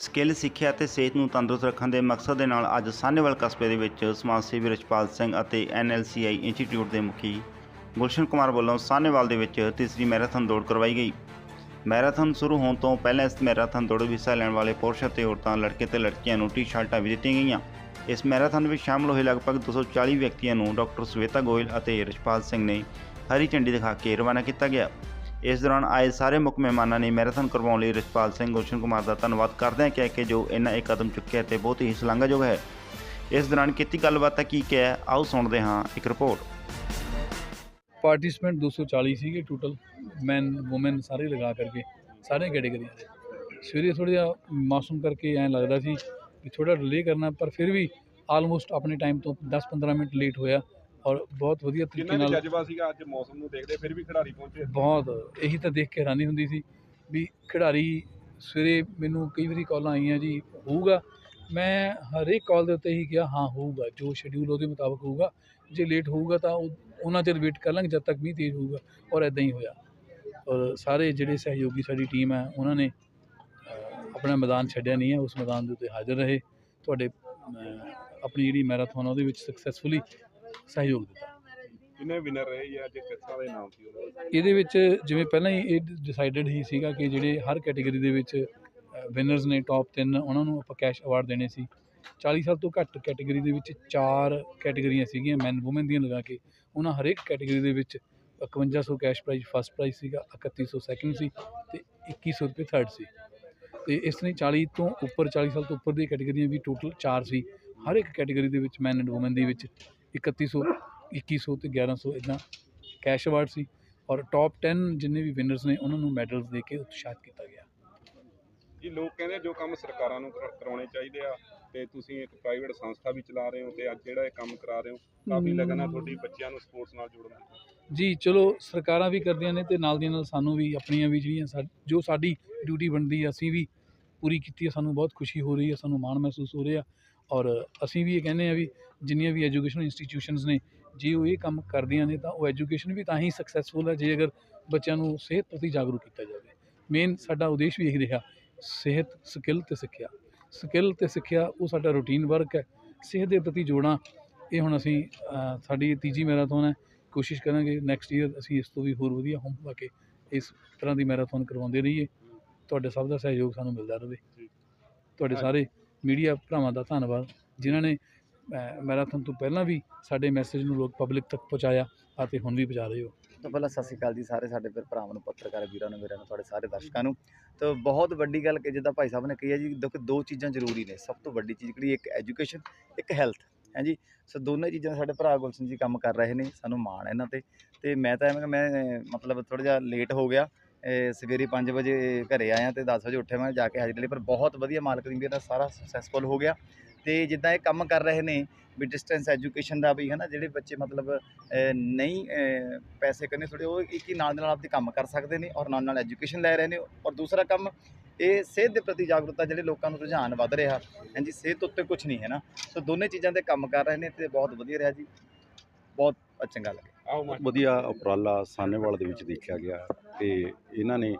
Skill, ਸਿੱਖਿਆ ਅਤੇ ਸਿਹਤ ਨੂੰ ਤੰਦਰੁਸਤ ਰੱਖਣ ਦੇ ਮਕਸਦ ਦੇ ਨਾਲ ਅੱਜ ਸਾਨੇਵਾਲ ਕਸਬੇ ਦੇ ਵਿੱਚ ਸਮਾਜ ਸੇਵੀ ਰਛਪਾਲ ਸਿੰਘ ਅਤੇ ਐਨਐਲਸੀਆਈ ਇੰਸਟੀਚਿਊਟ ਦੇ ਮੁਖੀ ਗੁਲਸ਼ਨ ਕੁਮਾਰ ਵੱਲੋਂ ਸਾਨੇਵਾਲ ਦੇ ਵਿੱਚ ਤੀਸਰੀ ਮੈਰਾਥਨ ਦੌੜ ਕਰਵਾਈ ਗਈ। ਮੈਰਾਥਨ ਸ਼ੁਰੂ ਹੋਣ ਤੋਂ ਪਹਿਲਾਂ ਇਸ ਮੈਰਾਥਨ ਦੌੜ ਵਿੱਚ ਹਿੱਸਾ ਲੈਣ ਵਾਲੇ ਪੁਰਸ਼ ਅਤੇ ਔਰਤਾਂ, ਲੜਕੇ ਤੇ ਲੜਕੀਆਂ ਨੂੰ ਟੀ-ਸ਼ਰਟਾਂ ਵੀ ਦਿੱਤੀਆਂ ਗਈਆਂ। ਇਸ ਮੈਰਾਥਨ ਵਿੱਚ ਸ਼ਾਮਲ ਹੋਏ ਲਗਭਗ 240 ਵਿਅਕਤੀਆਂ ਨੂੰ ਡਾਕਟਰ ਸਵੇਤਾ ਗੋਇਲ ਅਤੇ ਰਛਪਾਲ ਸਿੰਘ ਨੇ ਹਰੀ ਝੰਡੀ ਦਿਖਾ ਕੇ ਰਵਾਨਾ ਕੀਤਾ ਗਿਆ। ਇਸ ਦੌਰਾਨ ਆਏ ਸਾਰੇ ਮੁੱਖ ਮਹਿਮਾਨਾਂ ਨੇ ਮੈਰਾਥਨ ਕਰਵਾਉਣ ਲਈ ਰਛਪਾਲ ਸਿੰਘ, ਗੁਲਸ਼ਨ ਕੁਮਾਰ ਦਾ ਧੰਨਵਾਦ ਕਰਦਿਆਂ ਕਿਹਾ ਕਿ ਜੋ ਇਹਨਾਂ ਇਹ ਕਦਮ ਚੁੱਕਿਆ ਤੇ ਬਹੁਤ ਹੀ ਸ਼ਲਾਘਾਯੋਗ ਹੈ। ਇਸ ਦੌਰਾਨ ਕੀਤੀ ਗੱਲਬਾਤ ਤਾਂ ਕੀ ਕਿਹਾ ਆਓ ਸੁਣਦੇ ਹਾਂ ਇੱਕ ਰਿਪੋਰਟ। ਪਾਰਟਿਸਪੈਂਟ 240 ਸੀਗੇ ਟੋਟਲ ਮੈਨ ਔਮਨ ਸਾਰੇ ਲਗਾ ਕਰਕੇ, ਸਾਰੇ ਕੈਟੇਗਰੀ ਸਵੇਰੇ ਥੋੜ੍ਹਾ ਜਿਹਾ ਮੌਸਮ ਕਰਕੇ ਐਂ ਲੱਗਦਾ ਸੀ ਕਿ ਥੋੜਾ ਡਿਲੇ ਕਰਨਾ, ਪਰ ਫਿਰ ਵੀ ਆਲਮੋਸਟ ਆਪਣੇ ਟਾਈਮ ਤੋਂ 10-15 ਮਿੰਟ ਲੇਟ ਹੋਇਆ। ਔਰ ਬਹੁਤ ਵਧੀਆ ਤਰੀਕੇ ਕਿੰਨਾ ਕੁ ਨਾਲ ਜਜ਼ਬਾ ਸੀਗਾ ਅੱਜ ਮੌਸਮ ਨੂੰ ਦੇਖਦੇ ਫਿਰ ਵੀ ਖਿਡਾਰੀ ਪਹੁੰਚੇ। ਬਹੁਤ ਇਹੀ ਤਾਂ ਦੇਖ ਕੇ ਹੈਰਾਨੀ ਹੁੰਦੀ ਸੀ ਵੀ ਖਿਡਾਰੀ ਸਵੇਰੇ ਮੈਨੂੰ ਕਈ ਵਾਰੀ ਕਾਲਾਂ ਆਈਆਂ ਜੀ ਹੋਊਗਾ। ਮੈਂ ਹਰੇਕ ਕਾਲ ਦੇ ਉੱਤੇ ਹੀ ਕਿਹਾ ਹਾਂ ਹੋਊਗਾ ਜੋ ਸ਼ਡਿਊਲ ਉਹਦੇ ਮੁਤਾਬਕ ਹੋਊਗਾ। ਜੇ ਲੇਟ ਹੋਊਗਾ ਤਾਂ ਉਹ ਉਹਨਾਂ ਚਿਰ ਵੇਟ ਕਰ ਲਾਂਗੇ ਜਦ ਤੱਕ ਮੀਂਹ ਤੇਜ਼ ਹੋਊਗਾ ਔਰ ਇਦਾਂ ਹੀ ਹੋਇਆ। ਔਰ ਸਾਰੇ ਜਿਹੜੇ ਸਹਿਯੋਗੀ ਸਾਡੀ ਟੀਮ ਹੈ ਉਹਨਾਂ ਨੇ ਆਪਣਾ ਮੈਦਾਨ ਛੱਡਿਆ ਨਹੀਂ ਹੈ ਉਸ ਮੈਦਾਨ ਦੇ ਉੱਤੇ ਹਾਜ਼ਰ ਰਹੇ। ਤੁਹਾਡੇ ਆਪਣੀ ਜਿਹੜੀ ਮੈਰਾਥਨ ਉਹਦੇ ਵਿੱਚ ਸਕਸੈਸਫੁਲੀ ਸਹਿਯੋਗ ਦਿੱਤਾ। ਕਿੰਨੇ ਵਿਨਰ ਰਹੇ ਜੀ ਅੱਜ ਕਿੱਥਾਂ ਦੇ ਨਾਮ ਸੀ ਇਹਦੇ ਵਿੱਚ ਜਿਵੇਂ ਪਹਿਲਾਂ ਹੀ ਇਹ ਡਿਸਾਈਡਡ ਹੀ ਸੀਗਾ ਕਿ ਜਿਹੜੇ ਹਰ ਕੈਟਾਗਰੀ ਦੇ ਵਿੱਚ ਵਿਨਰਸ ਨੇ ਟੌਪ 3 ਉਹਨਾਂ ਨੂੰ ਆਪਾਂ ਕੈਸ਼ ਅਵਾਰਡ ਦੇਣੇ ਸੀ। 40 ਸਾਲ ਤੋਂ ਘੱਟ ਕੈਟਾਗਰੀ ਦੇ ਵਿੱਚ ਚਾਰ ਕੈਟਾਗਰੀਆਂ ਸੀਗੀਆਂ ਮੈਨ ਔਮਨ ਦੀਆਂ ਲਗਾ ਕੇ। ਉਹਨਾਂ ਹਰੇਕ ਕੈਟਾਗਰੀ ਦੇ ਵਿੱਚ 5100 ਕੈਸ਼ ਪ੍ਰਾਈਜ਼ ਫਸਟ ਪ੍ਰਾਈਜ਼ ਸੀਗਾ 3100 ਸੈਕੰਡ ਸੀ ਤੇ 2100 ਰੁਪਏ ਥਰਡ ਸੀ। ਤੇ ਇਸ ਤਰ੍ਹਾਂ ਹੀ 40 ਤੋਂ ਉੱਪਰ 40 ਸਾਲ ਤੋਂ ਉੱਪਰ ਦੀਆਂ ਕੈਟਾਗਰੀਆਂ ਵੀ ਟੋਟਲ 4 ਸੀ। ਹਰ ਇੱਕ ਕੈਟਾਗਰੀ ਦੇ ਵਿੱਚ ਮੈਨ ਐਂਡ ਔਮਨ ਦੇ ਵਿੱਚ 3100 2100 ਤੇ 1100 ਇਦਾਂ ਕੈਸ਼ ਅਵਾਰਡ ਸੀ ਔਰ ਟੌਪ 10 ਜਿੰਨੇ ਵੀ ਵਿਨਰਸ ਨੇ ਉਹਨਾਂ ਨੂੰ ਮੈਡਲਸ ਦੇ ਕੇ ਉਤਸ਼ਾਹਿਤ ਕੀਤਾ ਗਿਆ ਜੀ ਲੋਕ ਕਹਿੰਦੇ ਜੋ ਕੰਮ ਸਰਕਾਰਾਂ ਨੂੰ ਕਰਾ- ਕਰਾਉਣੇ ਚਾਹੀਦੇ ਆ ਤੇ ਤੁਸੀਂ ਇੱਕ ਪ੍ਰਾਈਵੇਟ ਸੰਸਥਾ ਵੀ ਚਲਾ ਰਹੇ ਹੋ ਤੇ ਅੱਜ ਜਿਹੜਾ ਇਹ ਕੰਮ ਕਰਾ ਰਹੇ ਹੋ ਕਾਫੀ ਲਗਨ ਆ ਤੁਹਾਡੀ ਬੱਚਿਆਂ ਨੂੰ ਸਪੋਰਟਸ ਨਾਲ ਜੋੜਨ ਦੀ ਜੀ ਚਲੋ ਸਰਕਾਰਾਂ ਵੀ ਕਰਦੀਆਂ ਨੇ ਤੇ ਨਾਲ ਦੀ ਨਾਲ ਸਾਨੂੰ ਵੀ ਆਪਣੀਆਂ ਵੀ ਜਿਹੜੀਆਂ ਜੋ ਸਾਡੀ ਡਿਊਟੀ ਬਣਦੀ ਅਸੀਂ ਵੀ ਪੂਰੀ ਕੀਤੀ ਹੈ ਸਾਨੂੰ ਬਹੁਤ ਖੁਸ਼ੀ ਹੋ ਰਹੀ ਹੈ ਸਾਨੂੰ ਮਾਣ ਮਹਿਸੂਸ ਹੋ ਰਿਹਾ ਔਰ ਅਸੀਂ ਵੀ ਇਹ ਕਹਿੰਦੇ ਆ ਵੀ ਜਿੰਨੀਆਂ ਵੀ ਐਜੂਕੇਸ਼ਨ ਇੰਸਟੀਟਿਊਸ਼ਨਸ ਨੇ ਜੇ ਉਹ ਇਹ ਕੰਮ ਕਰਦੀਆਂ ਨੇ ਤਾਂ ਉਹ ਐਜੂਕੇਸ਼ਨ ਵੀ ਤਾਂ ਹੀ ਸਕਸੈਸਫੁਲ ਹੈ ਜੇ ਅਗਰ ਬੱਚਿਆਂ ਨੂੰ ਸਿਹਤ ਪ੍ਰਤੀ ਜਾਗਰੂਕ ਕੀਤਾ ਜਾਵੇ। ਮੇਨ ਸਾਡਾ ਉਦੇਸ਼ ਵੀ ਇਹੀ ਰਿਹਾ ਸਿਹਤ ਸਕਿੱਲ ਤੇ ਸਿੱਖਿਆ। ਸਕਿੱਲ ਤੇ ਸਿੱਖਿਆ ਉਹ ਸਾਡਾ ਰੂਟੀਨ ਵਰਕ ਹੈ। ਸਿਹਤ ਦੇ ਪ੍ਰਤੀ ਜੋੜਾਂ ਇਹ ਹੁਣ ਅਸੀਂ ਸਾਡੀ ਤੀਜੀ ਮੈਰਾਥਨ ਹੈ। ਕੋਸ਼ਿਸ਼ ਕਰਾਂਗੇ ਨੈਕਸਟ ਈਅਰ ਅਸੀਂ ਇਸ ਤੋਂ ਵੀ ਹੋਰ ਵਧੀਆ ਹੋਂ ਪਾ ਕੇ ਇਸ ਤਰ੍ਹਾਂ ਦੀ ਮੈਰਾਥਨ ਕਰਵਾਉਂਦੇ ਰਹੀਏ। ਤੁਹਾਡੇ ਸਭ ਦਾ ਸਹਿਯੋਗ ਸਾਨੂੰ ਮਿਲਦਾ ਰਹੇ। ਤੁਹਾਡੇ ਸਾਰੇ ਮੀਡੀਆ ਭਰਾਵਾਂ ਦਾ ਧੰਨਵਾਦ ਜਿਨ੍ਹਾਂ ਨੇ ਮੈਰਾਥਨ ਤੋਂ ਪਹਿਲਾਂ ਵੀ ਸਾਡੇ ਮੈਸੇਜ ਨੂੰ ਲੋਕ ਪਬਲਿਕ ਤੱਕ ਪਹੁੰਚਾਇਆ ਅਤੇ ਹੁਣ ਵੀ ਪਹੁੰਚਾ ਰਹੇ ਹੋ। ਤੋਂ ਪਹਿਲਾਂ ਸਤਿ ਸ਼੍ਰੀ ਅਕਾਲ ਜੀ, ਸਾਰੇ ਸਾਡੇ ਫਿਰ ਭਰਾਵਾਂ ਨੂੰ, ਪੱਤਰਕਾਰ, ਵੀਰਾਂ ਨੂੰ ਮੇਰਿਆਂ ਨੂੰ, ਤੁਹਾਡੇ ਸਾਰੇ ਦਰਸ਼ਕਾਂ ਨੂੰ। ਤਾਂ ਬਹੁਤ ਵੱਡੀ ਗੱਲ ਕਿ ਜਿੱਦਾਂ ਭਾਈ ਸਾਹਿਬ ਨੇ ਕਹੀ ਹੈ ਜੀ, ਦੇਖੋ ਦੋ ਚੀਜ਼ਾਂ ਜ਼ਰੂਰੀ ਨੇ। ਸਭ ਤੋਂ ਵੱਡੀ ਚੀਜ਼ ਜਿਹੜੀ ਇੱਕ ਐਜੂਕੇਸ਼ਨ ਇੱਕ ਹੈਲਥ ਹੈ ਜੀ? ਸੋ ਦੋਨੇ ਚੀਜ਼ਾਂ ਸਾਡੇ ਭਰਾ ਗੁਲਸ਼ਨ ਜੀ ਕੰਮ ਕਰ ਰਹੇ ਨੇ, ਸਾਨੂੰ ਮਾਣ ਹੈ ਇਹਨਾਂ ਤੇ। ਤੇ ਮੈਂ ਤਾਂ ਐਵੇਂ ਮੈਂ, ਮਤਲਬ ਥੋੜਾ ਜਿਹਾ ਲੇਟ ਹੋ ਗਿਆ। ਸਵੇਰੇ 5 ਵਜੇ ਘਰੇ ਆਇਆ ਤੇ 10 ਵਜੇ ਉੱਠਿਆ ਮੈਂ ਜਾ ਕੇ ਹਾਜ਼ਰੀ ਲਈ, ਪਰ ਬਹੁਤ ਵਧੀਆ ਮਾਲਕ ਦੀ ਮਿਹਰ ਨਾਲ ਸਾਰਾ ਸਕਸੈਸਫੁਲ ਹੋ ਗਿਆ। ਤੇ ਜਿੱਦਾਂ ਇਹ ਕੰਮ ਕਰ ਰਹੇ ਨੇ, ਵੀ ਡਿਸਟੈਂਸ ਐਜੂਕੇਸ਼ਨ ਦਾ ਵੀ ਹੈ ਨਾ ਜਿਹੜੇ ਬੱਚੇ ਮਤਲਬ ਨਹੀਂ ਪੈਸੇ ਕਰਨੇ ਥੋੜੇ ਉਹ ਇੱਕ ਹੀ ਨਾਲ ਦੇ ਨਾਲ ਆਪਦੇ ਕੰਮ ਕਰ ਸਕਦੇ ਨੇ ਔਰ ਨਾਲ ਨਾਲ ਐਜੂਕੇਸ਼ਨ ਲੈ ਰਹੇ ਨੇ। ਔਰ ਦੂਸਰਾ ਕੰਮ, ਇਹ ਸਿਹਤ ਦੇ ਪ੍ਰਤੀ ਜਾਗਰੂਕਤਾ ਜਿਹੜੇ ਲੋਕਾਂ ਨੂੰ ਰੁਝਾਨ ਵੱਧ ਰਿਹਾ ਹਾਂਜੀ ਸਿਹਤ ਉੱਤੇ ਕੁਝ ਨਹੀਂ, ਹੈ ਨਾ। ਸੋ ਦੋਨੇ ਚੀਜ਼ਾਂ ਤੇ ਕੰਮ ਕਰ ਰਹੇ ਨੇ, ਤੇ ਬਹੁਤ ਵਧੀਆ ਰਿਹਾ ਜੀ। ਬਹੁਤ ਚੰਗਾ ਲੱਗਿਆ ਵਧੀਆ ਉਪਰਾਲਾ ਸਾਨੇਵਾਲ ਦੇ ਵਿੱਚ ਦੇਖਿਆ ਗਿਆ ਤੇ ਇਹਨਾਂ ਨੇ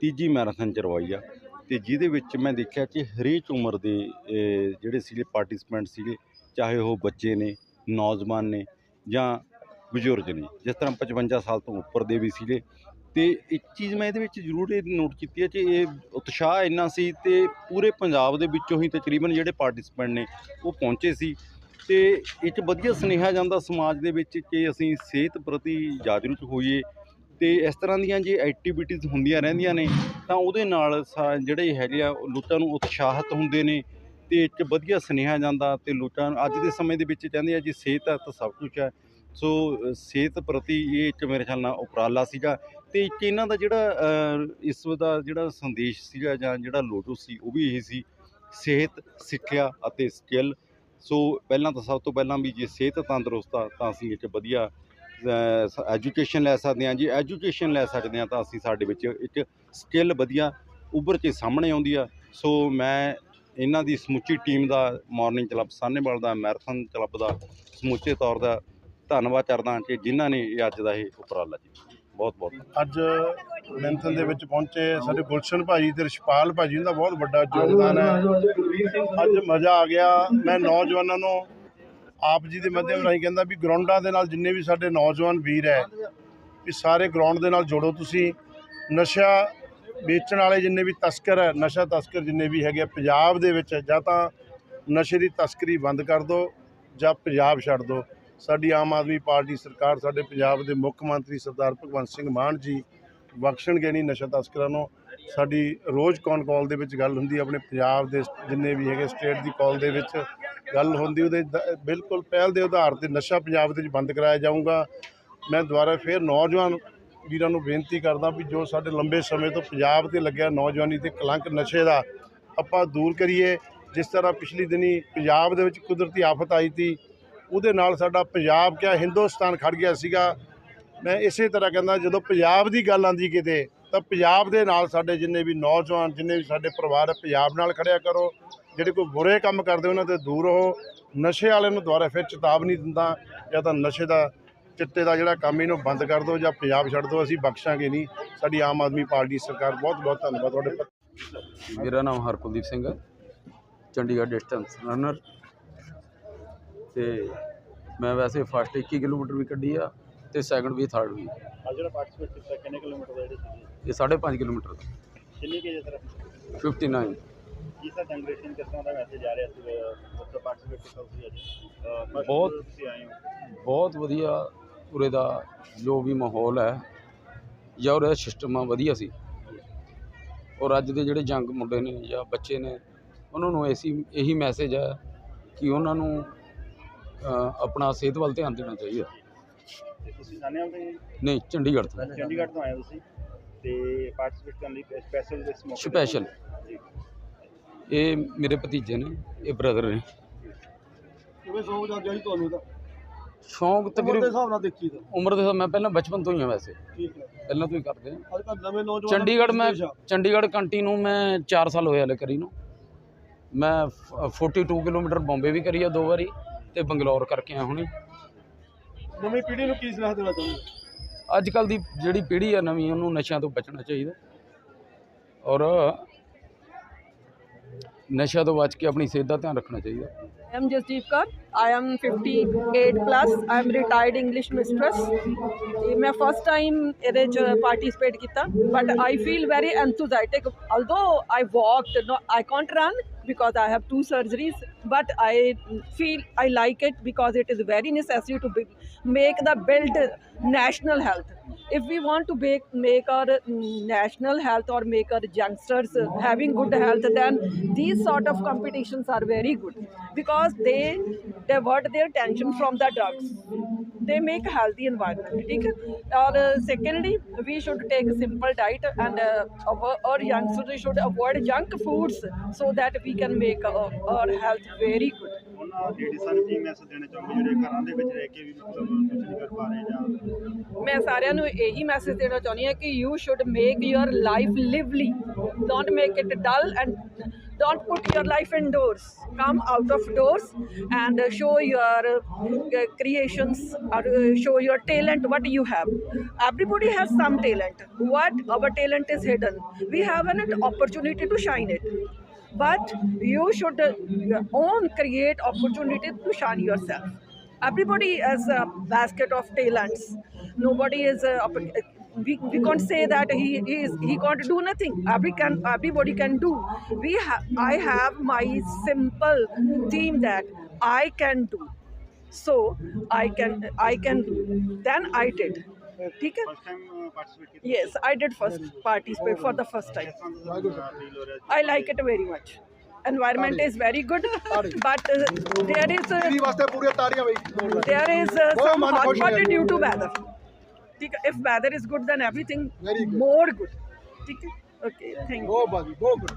ਤੀਜੀ ਮੈਰਾਥਨ ਚਰਵਾਈ ਆ ਤੇ ਜਿਹਦੇ ਵਿੱਚ ਮੈਂ ਦੇਖਿਆ ਕਿ ਹਰੇਕ ਉਮਰ ਦੇ ਜਿਹੜੇ ਸੀਗੇ ਪਾਰਟਿਸਪੈਂਟ ਸੀਗੇ, ਚਾਹੇ ਉਹ ਬੱਚੇ ਨੇ, ਨੌਜਵਾਨ ਨੇ ਜਾਂ ਬਜ਼ੁਰਗ ਨੇ, ਜਿਸ ਤਰ੍ਹਾਂ 55 ਸਾਲ ਤੋਂ ਉੱਪਰ ਦੇ ਵੀ ਸੀਗੇ। ਤੇ ਇੱਕ ਚੀਜ਼ ਮੈਂ ਇਹਦੇ ਵਿੱਚ ਜ਼ਰੂਰ ਇਹ ਨੋਟ ਕੀਤੀ ਹੈ ਕਿ ਇਹ ਉਤਸ਼ਾਹ ਇੰਨਾ ਸੀ ਤੇ ਪੂਰੇ ਪੰਜਾਬ ਦੇ ਵਿੱਚੋਂ ਹੀ ਤਕਰੀਬਨ ਜਿਹੜੇ ਪਾਰਟਿਸਪੈਂਟ ਨੇ ਉਹ ਪਹੁੰਚੇ ਸੀ। ਤੇ 'ਚ ਵਧੀਆ ਸੁਨੇਹਾ ਜਾਂਦਾ ਸਮਾਜ ਦੇ ਵਿੱਚ ਕਿ ਅਸੀਂ ਸਿਹਤ ਪ੍ਰਤੀ ਜਾਗਰੂਕ ਹੋਈਏ ਤੇ ਇਸ ਤਰ੍ਹਾਂ ਦੀਆਂ ਜੇ ਐਕਟੀਵਿਟੀਜ਼ ਹੁੰਦੀਆਂ ਰਹਿੰਦੀਆਂ ਨੇ, ਤਾਂ ਉਹਦੇ ਨਾਲ ਸਾ- ਜਿਹੜੇ ਹੈਗੇ ਆ ਉਹ ਲੋਕਾਂ ਨੂੰ ਉਤਸ਼ਾਹਿਤ ਹੁੰਦੇ ਨੇ ਤੇ ਇੱਕ ਵਧੀਆ ਸੁਨੇਹਾ ਜਾਂਦਾ ਤੇ ਲੋਕਾਂ ਅੱਜ ਦੇ ਸਮੇਂ ਦੇ ਵਿੱਚ ਕਹਿੰਦੇ ਆ ਜੀ ਸਿਹਤ ਹੈ ਤਾਂ ਸਭ ਕੁਝ ਹੈ, ਸੋ ਸਿਹਤ ਪ੍ਰਤੀ ਇਹ ਇੱਕ ਮੇਰੇ ਖਿਆਲ ਨਾਲ ਉਪਰਾਲਾ ਸੀਗਾ ਤੇ ਇੱਕ ਇਹਨਾਂ ਦਾ ਜਿਹੜਾ ਇਸ ਦਾ ਜਿਹੜਾ ਸੰਦੇਸ਼ ਸੀਗਾ ਜਾਂ ਜਿਹੜਾ ਲੋਟੋ ਸੀ ਉਹ ਵੀ ਇਹੀ ਸੀ, ਸਿਹਤ, ਸਿੱਖਿਆ ਅਤੇ ਸਕਿੱਲ ਸੋ ਪਹਿਲਾਂ ਤਾਂ ਸਭ ਤੋਂ ਪਹਿਲਾਂ ਵੀ ਜੇ ਸਿਹਤ ਤੰਦਰੁਸਤ ਆ, ਤਾਂ ਅਸੀਂ ਇੱਕ ਵਧੀਆ ਐਜੂਕੇਸ਼ਨ ਲੈ ਸਕਦੇ ਹਾਂ। ਜੀ ਐਜੂਕੇਸ਼ਨ ਲੈ ਸਕਦੇ ਹਾਂ, ਤਾਂ ਅਸੀਂ ਸਾਡੇ ਵਿੱਚ ਇੱਕ ਸਕਿੱਲ ਵਧੀਆ ਉੱਭਰ ਕੇ ਸਾਹਮਣੇ ਆਉਂਦੀ ਆ। ਸੋ ਮੈਂ ਇਹਨਾਂ ਦੀ ਸਮੁੱਚੀ ਟੀਮ ਦਾ ਮਾਰਨਿੰਗ ਕਲੱਬ ਸਾਹਨੇਵਾਲ ਦਾ ਮੈਰਾਥਨ ਕਲੱਬ ਦਾ ਸਮੁੱਚੇ ਤੌਰ ਦਾ ਧੰਨਵਾਦ ਕਰਦਾ ਕਿ ਜਿਨ੍ਹਾਂ ਨੇ ਇਹ ਅੱਜ ਦਾ ਇਹ ਉਪਰਾਲਾ ਜੀ ਬਹੁਤ ਬਹੁਤ ਅੱਜ ਮੈਂਥਨ ਦੇ ਵਿੱਚ ਪਹੁੰਚੇ ਸਾਡੇ ਗੁਲਸ਼ਨ ਭਾਜੀ ਤੇ ਰਛਪਾਲ ਭਾਜੀ ਦਾ ਬਹੁਤ ਵੱਡਾ ਯੋਗਦਾਨ ਹੈ। ਅੱਜ ਮਜ਼ਾ ਆ ਗਿਆ। ਮੈਂ ਨੌਜਵਾਨਾਂ ਨੂੰ ਆਪ ਜੀ ਦੇ ਮਾਧਿਅਮ ਰਾਹੀਂ ਕਹਿੰਦਾ ਵੀ ਗਰਾਊਂਡਾਂ ਦੇ ਨਾਲ ਜਿੰਨੇ ਵੀ ਸਾਡੇ ਨੌਜਵਾਨ ਵੀਰ ਹੈ, ਵੀ ਸਾਰੇ ਗਰਾਊਂਡ ਦੇ ਨਾਲ ਜੋੜੋ ਤੁਸੀਂ। ਨਸ਼ਾ ਵੇਚਣ ਵਾਲੇ ਜਿੰਨੇ ਵੀ ਤਸਕਰ ਹੈ, ਨਸ਼ਾ ਤਸਕਰ ਜਿੰਨੇ ਵੀ ਹੈਗੇ ਆ, ਪੰਜਾਬ ਦੇ ਵਿੱਚ ਜਾਂ ਤਾਂ ਨਸ਼ੇ ਦੀ ਤਸਕਰੀ ਬੰਦ ਕਰ ਦਿਓ ਜਾਂ ਪੰਜਾਬ ਛੱਡ ਦਿਓ ਸਾਡੀ ਆਮ ਆਦਮੀ ਪਾਰਟੀ ਸਰਕਾਰ, ਸਾਡੇ ਪੰਜਾਬ ਦੇ ਮੁੱਖ ਮੰਤਰੀ ਸਰਦਾਰ ਭਗਵੰਤ ਸਿੰਘ ਮਾਨ ਜੀ ਬਖਸ਼ਣਗੇ ਨਹੀਂ ਨਸ਼ਾ ਤਸਕਰਾਂ ਨੂੰ, ਸਾਡੀ ਰੋਜ਼ ਕੌਨ ਕਾਲ ਦੇ ਵਿੱਚ ਗੱਲ ਹੁੰਦੀ ਆਪਣੇ ਪੰਜਾਬ ਦੇ ਜਿੰਨੇ ਵੀ ਹੈਗੇ ਸਟੇਟ ਦੀ ਕਾਲ ਦੇ ਵਿੱਚ ਗੱਲ ਹੁੰਦੀ, ਉਹਦੇ ਬਿਲਕੁਲ ਪਹਿਲ ਦੇ ਆਧਾਰ ਤੇ ਨਸ਼ਾ ਪੰਜਾਬ ਦੇ ਵਿੱਚ ਬੰਦ ਕਰਾਇਆ ਜਾਊਗਾ। ਮੈਂ ਦੁਬਾਰਾ ਫਿਰ ਨੌਜਵਾਨ ਵੀਰਾਂ ਨੂੰ ਬੇਨਤੀ ਕਰਦਾ ਵੀ ਜੋ ਸਾਡੇ ਲੰਬੇ ਸਮੇਂ ਤੋਂ ਪੰਜਾਬ ਤੇ ਲੱਗਿਆ ਨੌਜਵਾਨੀ ਤੇ ਕਲੰਕ ਨਸ਼ੇ ਦਾ, ਆਪਾਂ ਦੂਰ ਕਰੀਏ। ਜਿਸ ਤਰ੍ਹਾਂ ਪਿਛਲੀ ਦਿਨੀ ਪੰਜਾਬ ਦੇ ਵਿੱਚ ਕੁਦਰਤੀ ਆਫਤ ਆਈ ਸੀ ਉਹਦੇ ਨਾਲ ਸਾਡਾ ਪੰਜਾਬ ਕਿਆ ਹਿੰਦੁਸਤਾਨ ਖੜ ਗਿਆ ਸੀਗਾ। ਮੈਂ ਇਸੇ ਤਰ੍ਹਾਂ ਕਹਿੰਦਾ, ਜਦੋਂ ਪੰਜਾਬ ਦੀ ਗੱਲ ਆਂਦੀ ਕਿਤੇ, ਤਾਂ ਪੰਜਾਬ ਦੇ ਨਾਲ ਸਾਡੇ ਜਿੰਨੇ ਵੀ ਨੌਜਵਾਨ, ਜਿੰਨੇ ਵੀ ਸਾਡੇ ਪਰਿਵਾਰ ਹੈ ਪੰਜਾਬ ਨਾਲ ਖੜਿਆ ਕਰੋ। ਜਿਹੜੇ ਕੋਈ ਬੁਰੇ ਕੰਮ ਕਰਦੇ, ਉਹਨਾਂ ਤੋਂ ਦੂਰ ਰਹੋ। ਨਸ਼ੇ ਵਾਲਿਆਂ ਨੂੰ ਦੁਬਾਰਾ ਫਿਰ ਚੇਤਾਵਨੀ ਦਿੰਦਾ, ਜਾਂ ਤਾਂ ਨਸ਼ੇ ਦਾ ਚਿੱਟੇ ਦਾ ਜਿਹੜਾ ਕੰਮ ਇਹਨੂੰ ਬੰਦ ਕਰ ਦਿਓ, ਜਾਂ ਪੰਜਾਬ ਛੱਡ ਦਿਓ, ਅਸੀਂ ਬਖਸ਼ਾਂਗੇ ਨਹੀਂ। ਸਾਡੀ ਆਮ ਆਦਮੀ ਪਾਰਟੀ ਸਰਕਾਰ, ਬਹੁਤ ਬਹੁਤ ਧੰਨਵਾਦ ਤੁਹਾਡੇ ਮੇਰਾ ਨਾਮ ਹਰਕੁਲਦੀਪ ਸਿੰਘ ਹੈ। ਚੰਡੀਗੜ੍ਹ ਡਿਸਟੈਂਸ ਰਨਰ ਤੇ ਮੈਂ ਵੈਸੇ ਫਸਟ 21 ਕਿਲੋਮੀਟਰ ਵੀ ਕੱਢੀ ਆ। ਤੇ ਸੈਕੰਡ ਵੀ ਥਰਡ ਵੀ। ਅੱਜ ਜਿਹੜਾ ਪਾਰਟਿਸਿਪੇਟ ਕੀਤਾ ਕਿੰਨੇ ਕਿਲੋਮੀਟਰ ਦਾ ਜਿਹੜੇ ਇਹ 5.5 ਕਿਲੋਮੀਟਰ ਦਾ। ਕਿੰਨੀ ਕੇ ਸਰ? 59 ਕੀ ਸਰ ਜਨਰੇਸ਼ਨ ਕਿਸ ਤਰ੍ਹਾਂ ਦਾ ਮੈਸੇਜ ਆ ਰਿਹਾ ਸੀ ਉੱਥੇ ਪਾਰਟਿਸਿਪੇਟ ਕੀਤਾ ਤੁਸੀਂ ਅੱਜ? ਬਹੁਤ- ਵਧੀਆ ਉਰੇ ਦਾ ਜੋ ਵੀ ਮਾਹੌਲ ਹੈ ਜਾਂ ਉਰੇ ਦਾ ਸਿਸਟਮ ਆ ਵਧੀਆ ਸੀ। ਔਰ ਅੱਜ ਦੇ ਜਿਹੜੇ ਜੰਗ ਮੁੰਡੇ ਨੇ ਜਾਂ ਬੱਚੇ ਨੇ ਉਹਨਾਂ ਨੂੰ ਐਸੀ ਇਹੀ ਮੈਸੇਜ ਹੈ ਕਿ ਉਹਨਾਂ ਨੂੰ ਆਪਣਾ ਸਿਹਤ ਵੱਲ ਧਿਆਨ ਦੇਣਾ ਚਾਹੀਦਾ। ਤੇ ਤੁਸੀਂ ਨਹੀਂ ਚੰਡੀਗੜ੍ਹ ਤੋਂ। ਚੰਡੀਗੜ੍ਹ ਤੋਂ ਆਏ ਹੋ ਤੁਸੀਂ ਤੇ ਪਾਰਟਿਸਿਪੇਟ ਕਰਨ ਲਈ ਸਪੈਸ਼ਲ ਇਸ ਮੌਕੇ ਤੇ ਸਪੈਸ਼ਲ ਇਹ ਮੇਰੇ ਭਤੀਜੇ ਨੇ ਇਹ ਬ੍ਰਦਰ ਨੇ। ਕਿਵੇਂ ਸੋਚ ਆ ਗਈ ਤੁਹਾਨੂੰ ਤਾਂ? ਸ਼ੌਂਕ ਉਮਰ ਦੇ ਹਿਸਾਬ ਨਾਲ ਦੇਖੀ ਤਾਂ। ਉਮਰ ਦੇ ਹਿਸਾਬ ਮੈਂ ਪਹਿਲਾਂ ਬਚਪਨ ਤੋਂ ਹੀ ਹਾਂ ਵੈਸੇ। ਠੀਕ ਹੈ। ਪਹਿਲਾਂ ਤੋਂ ਹੀ ਕਰਦੇ ਹਾਂ। ਅੱਜ ਕੱਲ੍ਹ ਨਵੇਂ ਨੌਜਵਾਨ ਚੰਡੀਗੜ੍ਹ ਮੈਂ ਚੰਡੀਗੜ੍ਹ ਕੰਟੀ ਨੂੰ ਮੈਂ 4 ਸਾਲ ਹੋਏ ਹਲੇ ਕਰੀ ਨੂੰ। ਮੈਂ ਫ- 42 ਕਿਲੋਮੀਟਰ ਬੰਬੇ ਵੀ ਕਰੀ ਆ ਦੋ ਵਾਰੀ ਤੇ ਬੰਗਲੌਰ ਕਰਕੇ ਆਇਆ ਹੁਣੇ। ਨਵੀਂ ਪੀੜ੍ਹੀ ਨੂੰ ਕੀ ਸਲਾਹ ਦੇਣਾ ਚਾਹੁੰਦੇ ਅੱਜ ਕੱਲ ਦੀ ਜਿਹੜੀ ਪੀੜ੍ਹੀ ਆ ਨਵੀਂ ਉਹਨੂੰ ਨਸ਼ਿਆਂ ਤੋਂ ਬਚਣਾ ਚਾਹੀਦਾ ਔਰ ਨਸ਼ਿਆਂ ਤੋਂ ਬਚ ਕੇ ਆਪਣੀ ਸਿਹਤ ਦਾ ਧਿਆਨ ਰੱਖਣਾ ਚਾਹੀਦਾ I am Jasdeep Kaur. I am 58 plus. I am retired English mistress. ਇਹ ਮੈਂ ਫਸਟ ਟਾਈਮ ਇਹਦੇ ਚ ਪਾਰਟਿਸਿਪੇਟ ਕੀਤਾ but I feel very enthusiastic although I walked no I can't run because I have two surgeries but I feel I like it because it is very necessary to be, make the build national health. If we want to make, make our mm, national health or make our youngsters having good health, then these sort of competitions are very good because they divert their attention from the drugs. They make a healthy environment. Or uh, secondly, we should take a simple diet and uh, our, our youngsters should avoid junk foods so that we can make our, our health very good. ਉਹਨਾਂ ਲੇਡੀਜ਼ਾਂ ਨੂੰ ਕੀ message ਦੇਣਾ ਚਾਹੋਗੇ ਜਿਹੜੇ ਘਰਾਂ ਦੇ ਵਿੱਚ ਰਹਿ ਕੇ ਵੀ ਮਤਲਬ ਕੁਝ ਨਹੀਂ ਕਰ ਪਾ ਰਹੇ ਜਾਂ ਮੈਂ ਸਾਰਿਆਂ ਨੂੰ ਇਹੀ ਮੈਸੇਜ ਦੇਣਾ ਚਾਹੁੰਦੀ ਹਾਂ ਕਿ you should make your life lively don't make it dull and don't put your life indoors come out of doors and uh, show your uh, creations or uh, show your talent what you have everybody has some talent what our talent is hidden we have an opportunity to shine it but you should uh, own create opportunity to shine yourself. Everybody has a basket of talents. Nobody is uh, opp- we, we can't say that he, is he can't do nothing. Every can everybody can do. We have i have my simple theme that i can do. So i can i can do. Then i did ठीक है first time participate ਕੀਤਾ yes i did first participate for the first time feel ਹੋ ਰਿਹਾ I like it very much. Environment is very good, but uh, there is uh, ਵਾਸਤੇ ਪੂਰੀਆਂ ਤਾੜੀਆਂ ਬਈ there is uh, some man, hot खुश water है। due to weather. ठीक है, If weather is good, then everything Very good. more good. ठीक है? Okay, thank you. ਬਹੁਤ ਬਾਜੀ ਬਹੁਤ